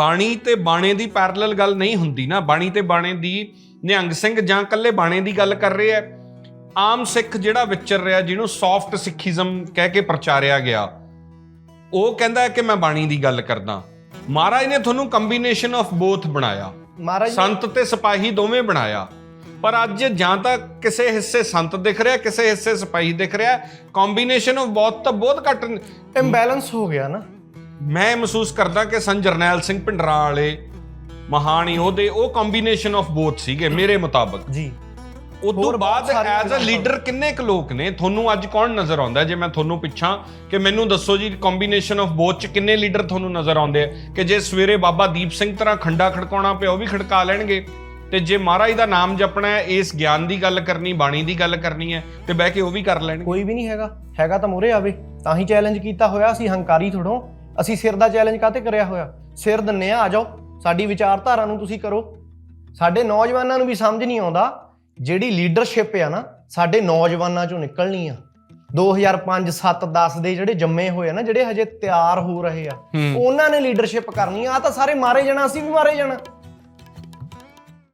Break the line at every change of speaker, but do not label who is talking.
ਬਾਣੀ ਤੇ ਬਾਣੇ ਦੀ ਪੈਰਲਲ ਗੱਲ ਨਹੀਂ ਹੁੰਦੀ ਨਾ। ਬਾਣੀ ਤੇ ਬਾਣੇ ਦੀ ਨਿਹੰਗ ਸਿੰਘ ਜਾਂ ਕੱਲੇ ਬਾਣੇ ਦੀ ਗੱਲ ਕਰ ਰਹੇ ਆ। ਆਮ ਸਿੱਖ ਜਿਹੜਾ ਵਿਚਰ ਰਿਹਾ ਜਿਹਨੂੰ ਸੌਫਟ ਸਿੱਖੀਜ਼ਮ ਕਹਿ ਕੇ ਪ੍ਰਚਾਰਿਆ ਗਿਆ ਉਹ ਕਹਿੰਦਾ ਕਿ ਮੈਂ ਬਾਣੀ ਦੀ ਗੱਲ ਕਰਦਾ। ਮਹਾਰਾਜ ਨੇ ਤੁਹਾਨੂੰ ਕੰਬੀਨੇਸ਼ਨ ਆਫ ਬੋਥ ਬਣਾਇਆ।
ਮਹਾਰਾਜ
ਸੰਤ ਤੇ ਸਿਪਾਹੀ ਦੋਵੇਂ ਬਣਾਇਆ। ਪਰ ਅੱਜ ਜਾਂ ਤਾਂ ਕਿਸੇ ਹਿੱਸੇ ਸੰਤ ਦਿਖ ਰਿਹਾ ਕਿਸੇ ਹਿੱਸੇ ਸਿਪਾਹੀ ਦਿਖ ਰਿਹਾ। ਕੰਬੀਨੇਸ਼ਨ ਆਫ ਬੋਥ ਤਾਂ ਬਹੁਤ ਘੱਟ
ਇੰਬੈਲੈਂਸ ਹੋ ਗਿਆ ਨਾ।
ਮੈਂ ਮਹਿਸੂਸ ਕਰਦਾ ਕਿ ਸੰ ਜਰਨੈਲ ਸਿੰਘ ਪਿੰਡਰਾਂ ਵਾਲੇ ਮਹਾਨ ਯੋਧੇ ਉਹ ਕੰਬੀਨੇਸ਼ਨ ਆਫ ਬੋਥ ਸੀਗੇ ਮੇਰੇ ਮੁਤਾਬਕ।
ਜੀ।
ਉਸ ਤੋਂ ਬਾਅਦ ਐਜ਼ ਅ ਲੀਡਰ ਕਿੰਨੇ ਕੁ ਲੋਕ ਨੇ? ਤੁਹਾਨੂੰ ਅੱਜ ਕੌਣ ਨਜ਼ਰ ਆਉਂਦਾ? ਜੇ ਮੈਂ ਤੁਹਾਨੂੰ ਪਿੱਛਾਂ ਕਿ ਮੈਨੂੰ ਦੱਸੋ ਜੀ ਕੰਬੀਨੇਸ਼ਨ ਆਫ ਬੋਥ ਚ ਕਿੰਨੇ ਲੀਡਰ ਤੁਹਾਨੂੰ ਨਜ਼ਰ ਆਉਂਦੇ ਆ? ਕਿ ਜੇ ਸਵੇਰੇ ਬਾਬਾ ਦੀਪ ਸਿੰਘ ਤਰ੍ਹਾਂ ਖੰਡਾ ਖੜਕਾਉਣਾ ਪਿਆ ਉਹ ਵੀ ਖੜਕਾ ਲੈਣਗੇ। ਤੇ ਜੇ ਮਹਾਰਾਜ ਦਾ ਨਾਮ ਜਪਣਾ ਹੈ ਇਸ ਗਿਆਨ ਦੀ ਗੱਲ ਕਰਨੀ ਬਾਣੀ ਦੀ ਗੱਲ ਕਰਨੀ ਹੈ ਤੇ ਬਹਿ ਕੇ ਉਹ ਵੀ ਕਰ ਲੈਣਗੇ।
ਕੋਈ ਵੀ ਨਹੀਂ ਹੈਗਾ। ਹੈਗਾ ਤਾਂ ਮੋਰੇ ਆਵੇ। ਤਾਂ ਹੀ ਚੈਲੰਜ ਕੀਤਾ ਹੋਇਆ ਅਸੀਂ ਹੰਕਾਰੀ ਥੋੜੋਂ। ਅਸੀਂ ਸਿਰ ਦਾ ਚੈਲੰਜ ਕਾਤੇ ਕਰਿਆ ਹੋਇਆ? ਸਿਰ ਦਿੰਨੇ ਆ ਆ ਜਾਓ। ਸਾਡੀ ਵਿਚਾਰਧਾਰਾ ਨੂੰ ਤੁਸੀਂ ਕਰੋ। ਸਾਡੇ ਨੌਜਵਾਨਾਂ ਨੂੰ ਵੀ ਸਮਝ ਨਹੀਂ ਆਉਂਦਾ ਜਿਹੜੀ ਲੀਡਰਸ਼ਿਪ ਆ ਨਾ ਸਾਡੇ ਨੌਜਵਾਨਾਂ ਚੋਂ ਨਿਕਲਣੀ ਆ। 2005 7 10 ਦੇ ਜਿਹੜੇ ਜੰਮੇ ਹੋਏ ਆ ਨਾ ਜਿਹੜੇ ਹਜੇ ਤਿਆਰ ਹੋ ਰਹੇ ਆ ਉਹਨਾਂ ਨੇ ਲੀਡਰਸ਼ਿਪ ਕਰਨੀ ਆ। ਤਾਂ ਸਾਰੇ ਮਾਰੇ ਜਾਣਾ ਅਸੀਂ ਵੀ ਮਾਰੇ ਜਾਣਾ।